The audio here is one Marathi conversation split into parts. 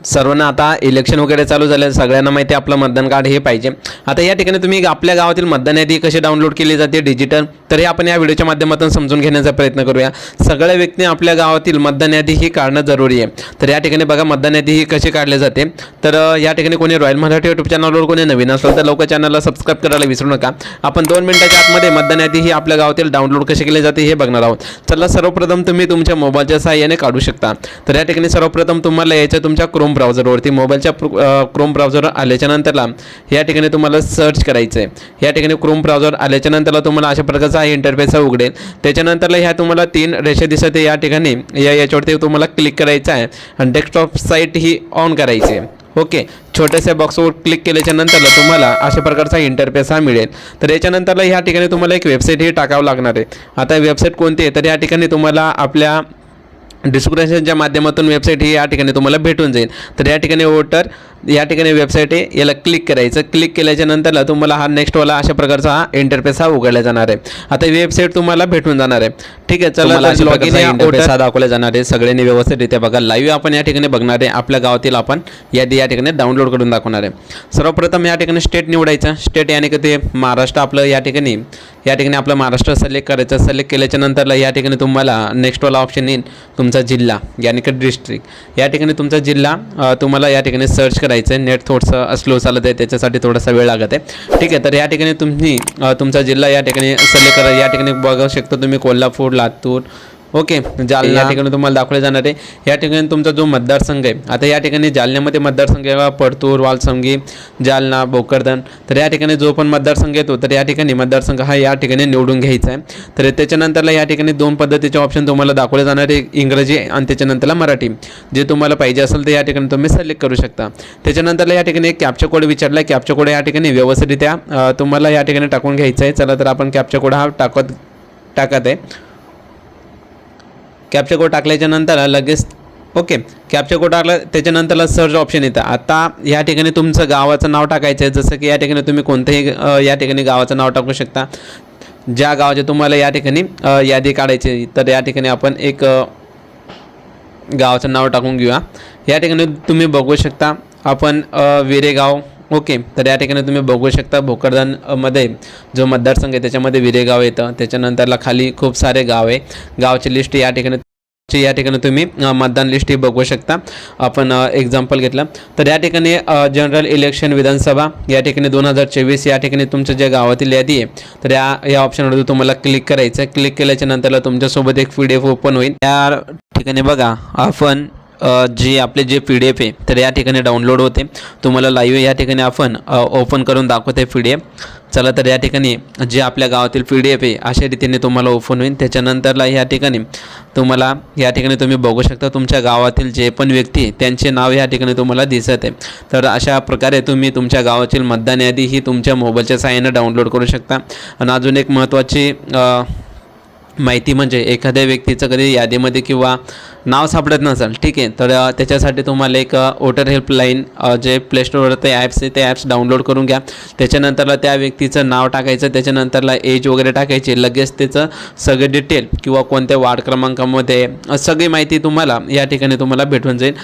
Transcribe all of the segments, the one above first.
सर्वांना आता इलेक्शन वगैरे चालू झालं सगळ्यांना माहिती आहे आपलं मतदान कार्ड हे पाहिजे. आता या ठिकाणी तुम्ही आपल्या गावातील मतदान यादी कशी डाउनलोड केली जाते डिजिटल तर हे आपण या व्हिडिओच्या माध्यमातून समजून घेण्याचा प्रयत्न करूया. सगळ्या व्यक्ती आपल्या गावातील मतदान यादी ही काढणं जरुरी आहे. तर या ठिकाणी बघा मतदान यादी ही कशी काढली जाते. तर या ठिकाणी कोणी रॉयल मराठी यूट्यूब चॅनलवर कोणी नवीन असेल तर लवकर चॅनलला सबस्क्राईब करायला विसरू नका. आपण दोन मिनिटाच्या आतमध्ये मतदान यादी ही आपल्या गावातील डाउनलोड कशी केली जाते हे बघणार आहोत. चला सर्वप्रथम तुम्ही तुमच्या मोबाईलच्या सहाय्याने काढू शकता. तर या ठिकाणी सर्वप्रथम तुम्हाला यायचं तुमच्या क्रोम क्रोम ब्राउझरवरती मोबाईलच्या क्रोम ब्राउझरवर आल्याच्या नंतरला या ठिकाणी तुम्हाला सर्च करायचं आहे या ठिकाणी क्रोम ब्राउझर आल्याच्या नंतरला तुम्हाला अशा प्रकारचा हा इंटरफेस उघडेल. त्याच्यानंतरला ह्या तुम्हाला तीन रेषा दिसत आहे. या ठिकाणी या याच्यावरती तुम्हाला क्लिक करायचं आहे आणि डेस्कटॉप साईट ही ऑन करायची आहे. ओके छोट्याशा बॉक्सवर क्लिक केल्याच्या नंतरला तुम्हाला अशा प्रकारचा इंटरफेस हा मिळेल. तर याच्यानंतरला ह्या ठिकाणी तुम्हाला एक वेबसाईट ही टाकावं लागणार आहे. आता वेबसाईट कोणती आहे? तर या ठिकाणी तुम्हाला आपल्या डिस्क्रिप्शनच्या माध्यमातून वेबसाईट ही या ठिकाणी तुम्हाला भेटून जाईल. तर या ठिकाणी वोटर या ठिकाणी वेबसाईट आहे. याला क्लिक करायचं. क्लिक केल्याच्या नंतरला तुम्हाला हा नेक्स्टवाला अशा प्रकारचा हा इंटरफेस हा उघडला जाणार आहे. आता वेबसाईट तुम्हाला भेटून जाणार आहे. ठीक आहे चला लॉग इन इंटरफेस हा दाखवला जाणार आहे. सगळ्यांनी व्यवस्थितरित्या बघा. लाईव्ह आपण या ठिकाणी बघणार आहे. आपल्या गावातील आपण यादी या ठिकाणी डाउनलोड करून दाखवणार आहे. सर्वप्रथम या ठिकाणी स्टेट निवडायचं. स्टेट याने की ते महाराष्ट्र आपलं या ठिकाणी या ठिकाणी आपलं महाराष्ट्र सिलेक्ट करायचं. सिलेक्ट केल्याच्या नंतरला या ठिकाणी तुम्हाला नेक्स्टवाला ऑप्शन येईल. तुमचा जिल्हा याने की डिस्ट्रिक्ट या ठिकाणी तुमचा जिल्हा तुम्हाला या ठिकाणी सर्च करायचं आहे नेट थोडंसं स्लो चालत आहे त्याच्यासाठी थोडासा वेळ लागत आहे. ठीक आहे तर या ठिकाणी तुम्ही तुमचा जिल्हा या ठिकाणी सिलेक्ट करा. या ठिकाणी बघू शकता तुम्ही कोल्हापूर लातूर ओके जालना या ठिकाणी तुम्हाला दाखवले जाणार आहे या ठिकाणी तुमचा जो मतदारसंघ आहे आता या ठिकाणी जालन्यामध्ये मतदारसंघ आहे पडतूर वालसंगी जालना भोकरदन तर या ठिकाणी जो पण मतदारसंघ येतो तर या ठिकाणी मतदारसंघ हा या ठिकाणी निवडून घ्यायचा आहे तर त्याच्यानंतरला या ठिकाणी दोन पद्धतीचे ऑप्शन तुम्हाला दाखवले जाणार आहे इंग्रजी आणि त्याच्यानंतरला मराठी जे तुम्हाला पाहिजे असेल तर या ठिकाणी तुम्ही सिलेक्ट करू शकता त्याच्यानंतरला या ठिकाणी एक कॅप्चा कोड विचारला आहे कॅप्चा कोड या ठिकाणी व्यवस्थितरित्या तुम्हाला या ठिकाणी टाकून घ्यायचा आहे चला तर आपण कॅप्चा कोड हा टाकत टाकत आहे कॅप्चा कोड टाकल्याच्या नंतर लगेच ओके कॅप्चा कोड टाकला त्याच्यानंतरला सर्च ऑप्शन येतं. आता या ठिकाणी तुमचं गावाचं नाव टाकायचं आहे. जसं की या ठिकाणी तुम्ही कोणत्याही या ठिकाणी गावाचं नाव टाकू शकता. ज्या गावाचे तुम्हाला या ठिकाणी यादी काढायची तर या ठिकाणी आपण एक गावाचं नाव टाकून घेऊया. या ठिकाणी तुम्ही बघू शकता आपण विरेगाव ओके तर या ठिकाणी तुम्ही बघू शकता भोकरदानमध्ये जो मतदारसंघ आहे त्याच्यामध्ये विरेगाव येतं. त्याच्यानंतरला खाली खूप सारे गाव आहे. गावची लिस्ट या ठिकाणी या ठिकाणी तुम्ही मतदान लिस्ट ही बघू शकता. आपण एक्झाम्पल घेतलं. तर या ठिकाणी जनरल इलेक्शन विधानसभा या ठिकाणी दोन हजार चोवीस या ठिकाणी तुमच्या ज्या गावातील यादी आहे तर या या ऑप्शनवरती तुम्हाला क्लिक करायचं आहे. क्लिक केल्याच्या नंतरला तुमच्यासोबत एक पी डी एफ ओपन होईल. त्या ठिकाणी बघा आपण जी आपले जे पी डी एफ आहे तर या ठिकाणी डाउनलोड होते. तुम्हाला लाईव्ह या ठिकाणी आपण ओपन करून दाखवते पी डी एफ चला तर या ठिकाणी जे आपल्या गावातील पी डी एफ आहे अशा रीतीने तुम्हाला ओपन होईल. त्याच्यानंतरला या ठिकाणी तुम्हाला या ठिकाणी तुम्ही बघू शकता तुमच्या गावातील जे पण व्यक्ती आहे, त्यांचे नाव या ठिकाणी तुम्हाला दिसत आहे. तर अशा प्रकारे तुम्ही तुमच्या गावातील मतदान यादी ही तुमच्या मोबाईलच्या सहाय्याने डाउनलोड करू शकता. आणि अजून एक महत्त्वाची माहिती म्हणजे एखाद्या व्यक्तीचं कधी यादीमध्ये किंवा नाव सापडत नसेल ठीक आहे तर त्याच्यासाठी तुम्हाला एक वोटर हेल्पलाईन जे प्ले स्टोरवर ते ॲप्स आहे ते ॲप्स डाउनलोड करून घ्या. त्याच्यानंतरला त्या व्यक्तीचं नाव टाकायचं त्याच्यानंतरला एज वगैरे टाकायची लगेच त्याचं सगळे डिटेल किंवा कोणत्या वार्ड क्रमांकामध्ये सगळी माहिती तुम्हाला या ठिकाणी तुम्हाला भेटून जाईल.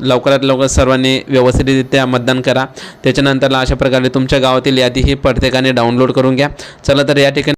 लवकरात लवकर सर्वांनी व्यवस्थितरित्या मतदान करा. त्याच्यानंतरला अशा प्रकारे तुमच्या गावातील यादी ही प्रत्येकाने डाउनलोड करून घ्या. चला तर या ठिकाणी